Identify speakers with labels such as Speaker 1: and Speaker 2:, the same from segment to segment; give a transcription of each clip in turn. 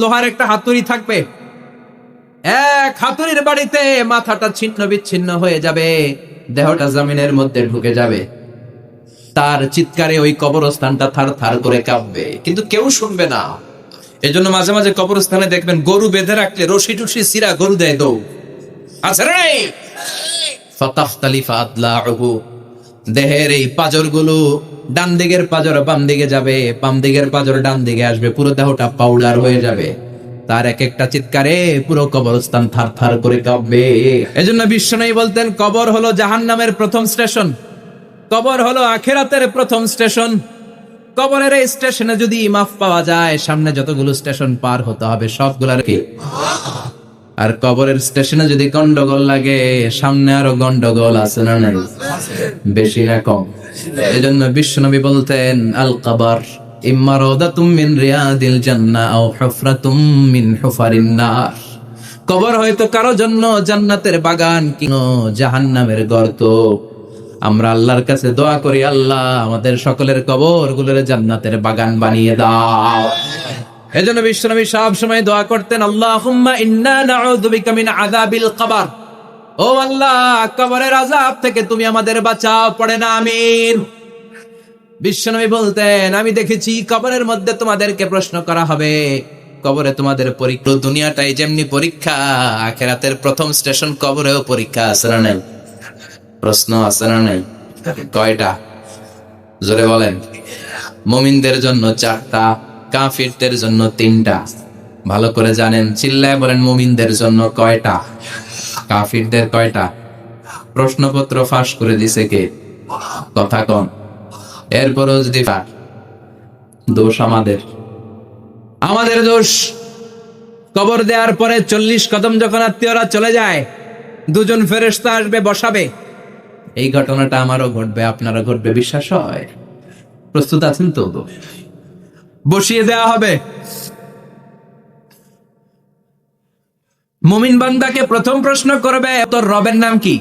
Speaker 1: লোহার একটা হাতুড়ি থাকবে। এক হাতুড়ির বাড়িতে মাথাটা ছিন্ন বিচ্ছিন্ন হয়ে যাবে, দেহটা জমিনের মধ্যে ঢুকে যাবে। তার চিৎকারে ওই কবরস্থানটা থার থার করে কাঁপবে, কিন্তু কেউ শুনবে না। এজন্য মাঝে মাঝে কবরস্থানে দেখবেন গরু বেঁধে রাখলে রশি টুসি সিরা গরু দেয় দৌ আদলাহু দেহের এই পাজরগুলো ডান দিকের পাজর বাম দিকে যাবে, বাম দিকের পাজর ডান দিকে আসবে, পুরো দেহটা পাউডার হয়ে যাবে। তার এক একটা চিৎকারে পুরো কবরস্থান থার থার করে কাঁপবে। এজন্য বিশ্বনবী বলতেন, কবর হলো জাহান্নামের প্রথম স্টেশন। কবর হলো আখেরাতের প্রথম স্টেশন। কবরের এই স্টেশনে যদি মাফ পাওয়া যায়, সামনে যতগুলো স্টেশন পার হতে হবে, সবগুলার কি? আর কবরের স্টেশনে যদি গন্ডগোল লাগে, সামনে আরও গন্ডগোল আছে না নাই? বেশি না কম। এজন্য বিশ্বনবী বলতেন, আল কবর মিন রিয়াদিল আও মিন হুফারিন নার। কবর হয়তো কারও জন্য জান্নাতের বাগান কিনো জাহান্নামের গর্ত। আমরা আল্লাহর কাছে দোয়া করি, আল্লাহ, আমাদের সকলের কবরগুলোর জান্নাতের বাগান বানিয়ে দাও। এজন্য বিশ্বনবী সব সময় দোয়া করতেন কবর। ও আল্লাহ, কবরের আযাব থেকে তুমি আমাদের বাঁচাও, পড়ে না, আমিন। বিশ্বনবী বলতেন, আমি দেখেছি কবরের মধ্যে তোমাদেরকে প্রশ্ন করা হবে। কবরে তোমাদের পরীক্ষা, দুনিয়াটাই যেমনি পরীক্ষা, আখেরাতের প্রথম স্টেশন কবরেও পরীক্ষা আছে না নাই? প্রশ্ন আছে না নাই? কয়টা? জোরে বলেন। মুমিনদের জন্য চারটা কাফিরদের জন্য তিনটা। ভালো করে জানেন, চিল্লায় বলেন মুমিনদের জন্য কয়টা? কাফিরদের কয়টা? প্রশ্নপত্র ফাঁস করে দিছে কে? কথা কন। এরপরও যদি দোষ আমাদের। আমাদের দোষ। কবর দেওয়ার পরে চল্লিশ কদম যখন আত্মীয়রা চলে যায়, দুজন ফেরেস্তা আসবে, বসাবে। এই ঘটনাটা আমারও ঘটবে, আপনারও ঘটবে, বিশ্বাস হয়। প্রস্তুত আছেন তো? বসিয়ে দেওয়া হবে। মুমিন বান্দাকে প্রথম প্রশ্ন করবে, তোর রবের নাম কি?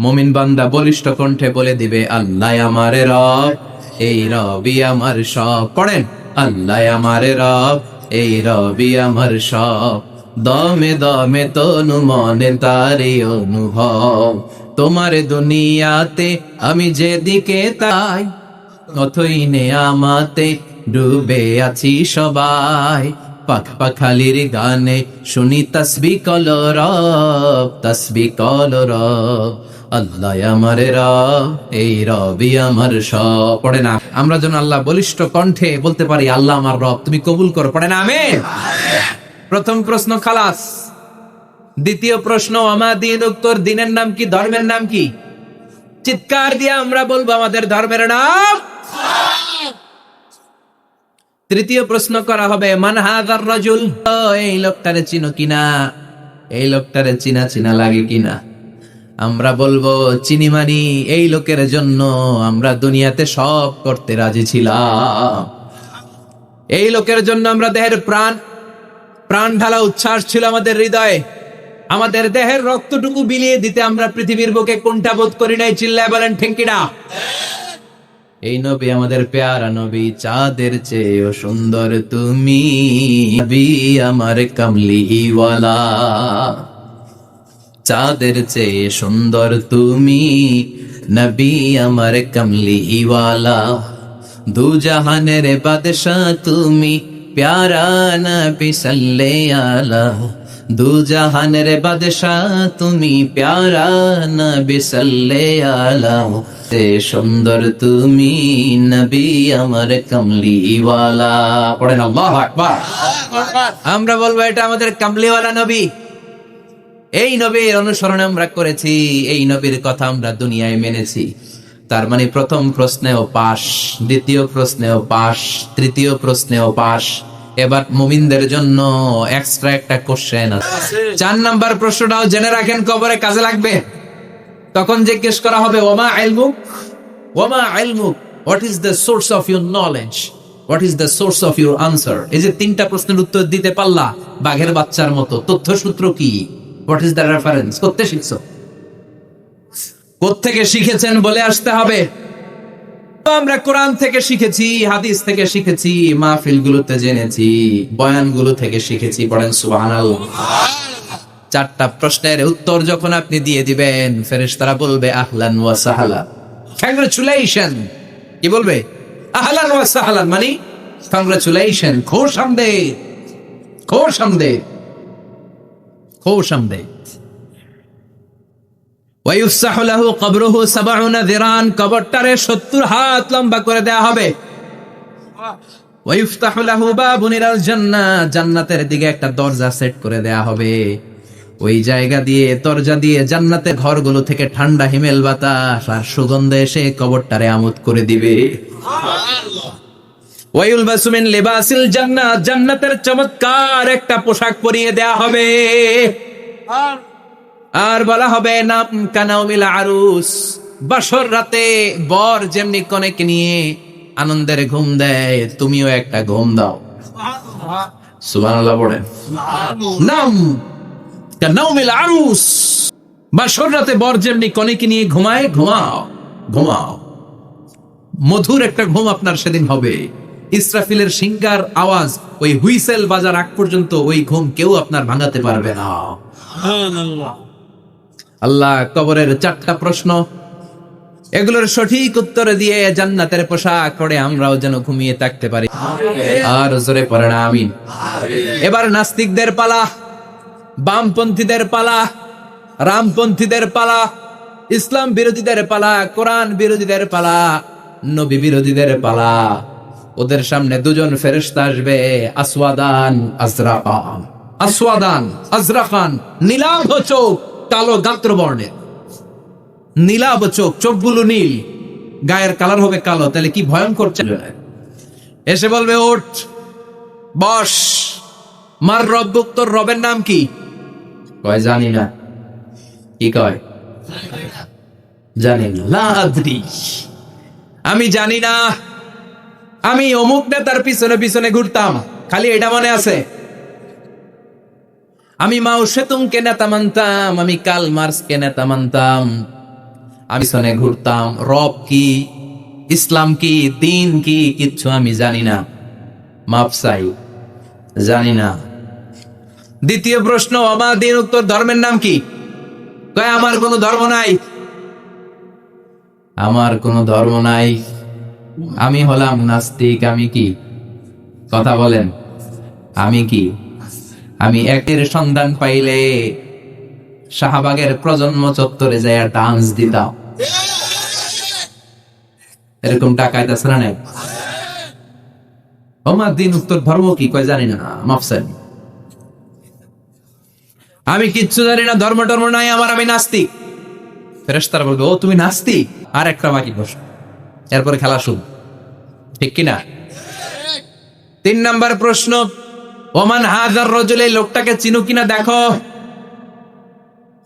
Speaker 1: মুমিন বান্দা বলিষ্ঠ কণ্ঠে বলে দিবে, আল্লাহ আমারে রব, এই রবি আমার সব। পড়েন, আল্লাহ আমারে রব, এই রবি আমার সব। দমে দমে তনু মনে তারি অনুভব, তোমার দুনিয়াতে আমি যেদিকে তাই অথই নে আমাতে ডুবে আছি সবাই। পাখ পাখালির গানে শুনি তসবি কল রব, তসবি কল রব। আল্লাহ আমার রব, এই রবি আমার সব। পড়ে না। আমরা যেন আল্লাহ বলিষ্ঠ কণ্ঠে বলতে পারি, আল্লাহ আমার রব, তুমি কবুল করো। পড়ে না? আমি প্রথম প্রশ্ন খালাস। দ্বিতীয় প্রশ্ন আমার দিন উত্তর দিনের নাম কি, ধর্মের নাম কি? চিৎকার দিয়ে আমরা বলব আমাদের ধর্মের নাম তৃতীয় প্রশ্ন করা হবে, মান হাজার রাজুল? এই লোকটারে চিনো কিনা? এই লোকটারে চিনা চিনা লাগে কিনা? আমরা বলব, চিনি মানি, এই লোকের জন্য আমরা দুনিয়াতে সব করতে রাজি ছিলাম। এই লোকের জন্য আমরা দেহের প্রাণ প্রাণ ঢালা উচ্ছ্বাস ছিল আমাদের হৃদয়ে। আমাদের দেহের রক্তটুকু বিলিয়ে দিতে আমরা পৃথিবীর বুকে কোনটা বোধ করি নাই, চিল্লায় বলেন ঠেঙ্কিটা এই নবী আমাদের পেয়ারা নবী, চাঁদের চেয়েও সুন্দর তুমি। আমার কামলিওয়ালা। চাঁদের চেয়ে সুন্দর তুমি। নবী আমার কামলিওয়ালা। দু জাহানের বাদশাহ তুমি, প্যারা নবী সাল্লে আলা। দু জাহানের বাদশাহ, তুমি প্যারা নবী সাল্লে আলা তে সুন্দর তুমি নবী আমার কামলিওয়ালা। পড়েন আল্লাহু আকবার। আমরা বলব, এটা আমাদের কামলিওয়ালা নবী। এই নবীর অনুসরণ আমরা করেছি, এই নবীর কথা আমরা দুনিয়ায় মেনেছি। তার মানে প্রথম প্রশ্নেও পাশ, দ্বিতীয় প্রশ্নেও পাশ, তৃতীয় প্রশ্নেও পাশ। এবার মুমিনদের জন্য এক্সট্রা একটা কোশ্চেন আছে। চার নাম্বার প্রশ্নটাও জেনে রাখেন কবরে কাজে লাগবে। তখন জিজ্ঞেস করা হবে ওমা আইলমুক? ওমা আইলমুক? What is the source of your knowledge what is the source of your answer এই যে তিনটা প্রশ্নের উত্তর দিতে পারলা বাঘের বাচ্চার মতো। তথ্য সূত্র কি? হোয়াট ইজ দ্য রেফারেন্স করতে শিখছো? কোত্থেকে শিখেছেন বলে আসতে হবে? আমরা কোরআন থেকে শিখেছি, হাদিস থেকে শিখেছি মাহফিল গুলোতে জেনেছি বয়ানগুলো থেকে শিখেছি পড়েন সুবহানাল্লাহ। চারটা প্রশ্নের উত্তর যখন আপনি দিয়ে দিবেন, ফেরেশতারা বলবে, আহলান ওয়া সাহলান কংগ্রেচুলেশন কি বলবে? আহলান ওয়া সাহলান মানে কংগ্রেচুলেশন খোশ আমদেদ খোশ আমদেদ খোশ আমদেদ ওয়ায়ুফসাহু লাহু কবরুহু সাবউনা যিরান কবরটারে 70 হাত লম্বা করে দেয়া হবে। জান্নাতের দিকে একটা দরজা সেট করে দেয়া হবে। ওই জায়গা দিয়ে, দরজা দিয়ে জান্নাতের ঘরগুলো থেকে ঠান্ডা হিমেল বাতাস আর সুগন্ধে এসে কবরটারে আমোদ করে দিবে। লিবাসিল জান্নাহ জান্নাতের চমৎকার একটা পোশাক পরিয়ে দেয়া হবে। বলা হবে নাম কানাউমিল আরুস। বাসর রাতে বর যেমনি কনেক নিয়ে আনন্দের ঘুম দেয়, তুমিও একটা ঘুম দাও। বর যেমনি কনেক নিয়ে ঘুমায়, ঘুমাও ঘুমাও। মধুর একটা ঘুম আপনার সেদিন হবে। ইসরাফিলের সিঙ্গার আওয়াজ ওই হুইসেল বাজার আগ পর্যন্ত ওই ঘুম কেউ আপনার ভাঙাতে পারবে না। আল্লাহ কবরের চারটা প্রশ্ন। এগুলোর সঠিক উত্তর দিয়ে জান্নাতের পোশাক পরে আমরাও যেন ঘুমিয়ে থাকতে পারি। আর জোরে পড়ে না, আমিন। এবার নাস্তিকদের পালা, বামপন্থীদের পালা, রামপন্থীদের পালা, ইসলাম বিরোধীদের পালা, কোরআন বিরোধীদের পালা, নবী বিরোধীদের পালা। ওদের সামনে দুজন ফেরেশতা আসবে, আসওয়াদান আজরাকান আসওয়াদান আজরাকান নীলাভ চোখ কালো গাত্র বর্ণের নীলাভ চোখ চোখগুলো নীল। গায়ের কালার হবে কালো তাহলে কি ভয়ঙ্কর এসে বলবে ওঠ বস। মার রব্বুক তোর রবের নাম কি? কয় জানি না। কি কয়? জানি না। আমি জানি না। আমি অমুক নেতার পিছনে পিছনে ঘুরতাম। খালি এটা মনে আছে। আমি মাও সেতুংকে নেতা মানতাম, আমি কাল মার্সকে নেতা মানতাম। আমি সনে ঘুরতাম, রব কি, ইসলাম কি, দিন কি, কিচ্ছু আমি জানি না। মাপসাই জানি না। দ্বিতীয় প্রশ্ন আমার দিন উত্তর ধর্মের নাম কি? কয়, আমার কোনো ধর্ম নাই। আমার কোনো ধর্ম নাই। আমি হলাম নাস্তিক, আমি কি? কথা বলেন, আমি কি? আমি একের সন্ধান পাইলে শাহবাগের প্রজন্ম চত্বরে যায় ডান্স দিতাম। এরকম টাকায় তাছাড়া নাই? আমার দিন উত্তর ধর্ম কি? কয় জানি না আমি কিচ্ছু জানি না, ধর্ম টর্ম নাই, আমার আমি নাস্তিক। ফেরেস্তারা বলবে, ও, তুমি নাস্তিক? আর একটা বাকি প্রশ্ন। এরপরে খেলা শুরু। ঠিক কিনা? তিন নাম্বার প্রশ্ন ওমান হাজার রজল, এই লোকটাকে চিনো কিনা দেখো।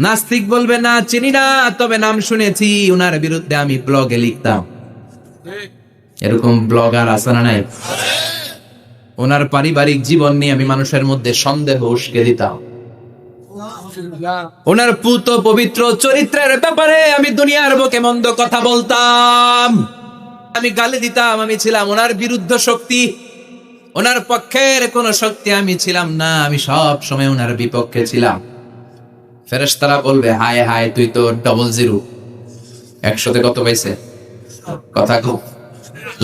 Speaker 1: নাস্তিক বলবে, না, চিনি না, তবে নাম শুনেছি, উনার বিরুদ্ধে আমি ব্লগে লিখতাম। এরকম ব্লগার আছে না নাই? ওনার পারিবারিক জীবন নিয়ে আমি মানুষের মধ্যে সন্দেহ উস্কে দিতাম। ওনার পুত পবিত্র চরিত্রের ব্যাপারে আমি দুনিয়ার বুকে মন্দ কথা বলতাম। আমি গালি দিতাম, আমি ছিলাম ওনার বিরুদ্ধ শক্তি। ওনার পক্ষের কোন শক্তি আমি ছিলাম না, আমি সব সময় ওনার বিপক্ষে ছিলাম। ফেরেশতারা বলবে, হায় হায়, তুই তো ডবল জিরো একশোতে কত পাইছে? কথা কো।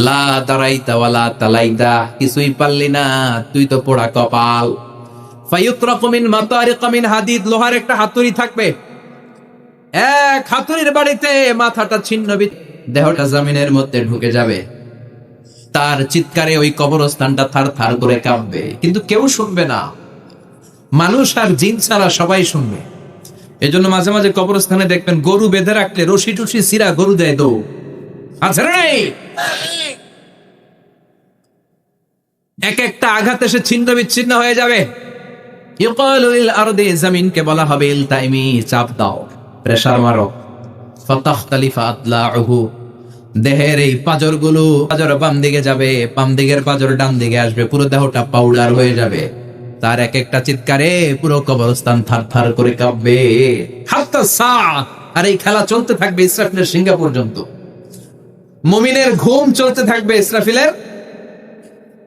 Speaker 1: লা দারাইতা ওয়ালা তালাইতা, কিছুই পারলি না, তুই তো পোড়া কপাল। ফায়ুতরাকু মিন মাতারিক মিন হাদিদ, লোহার একটা হাতুড়ি থাকবে। এক হাতুড়ির বাড়িতে মাথাটা ছিন্ন দেহটা জমিনের মধ্যে ঢুকে যাবে। তার চিৎকারে ওই কবরস্থানটা থার থার করে কাঁপবে। কিন্তু কেউ শুনবে না। মানুষ আর জিন ছাড়া সবাই শুনবে। এজন্য মাঝে মাঝে কবরস্থানে দেখবেন গরু বেঁধে রাখলে রশি টুসি সিরা গরু দেয় দৌ এক একটা আঘাত এসে ছিন্ন বিচ্ছিন্ন হয়ে যাবে। জমিনকে বলা হবে চাপ দাও প্রেসার মারো। ফাতাখতালিফা আতলাউহু দেহের এই পাজরগুলো পাজর বাম দিকে যাবে বাম দিকের পাজর ডান দিকে আসবে পুরো দেহটা পাউডার হয়ে যাবে। তার এক একটা চিৎকারে পুরো কবরস্থান থার থার করে কাঁপবে। আর এই খেলা চলতে থাকবে ইসরাফিলের সিঙ্গা পর্যন্ত। মুমিনের ঘুম চলতে থাকবে ইসরাফিলের।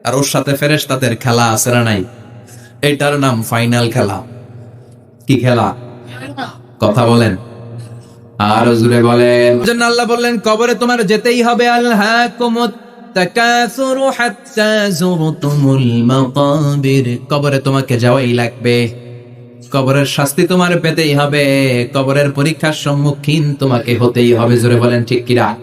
Speaker 1: আর ওর সাথে ফেরেশ তাদের খেলা আছে না নাই? এটার নাম ফাইনাল খেলা। কি খেলা? কথা বলেন। আর জুড়ে বলেন। জন্য আল্লাহ বললেন, কবরে তোমার যেতেই হবে আল্লাহ কুমত কবরে তোমাকে যাওয়াই লাগবে। কবরের শাস্তি তোমার পেতেই হবে। কবরের পরীক্ষার সম্মুখীন তোমাকে হতেই হবে। জোরে বলেন, ঠিক কিরা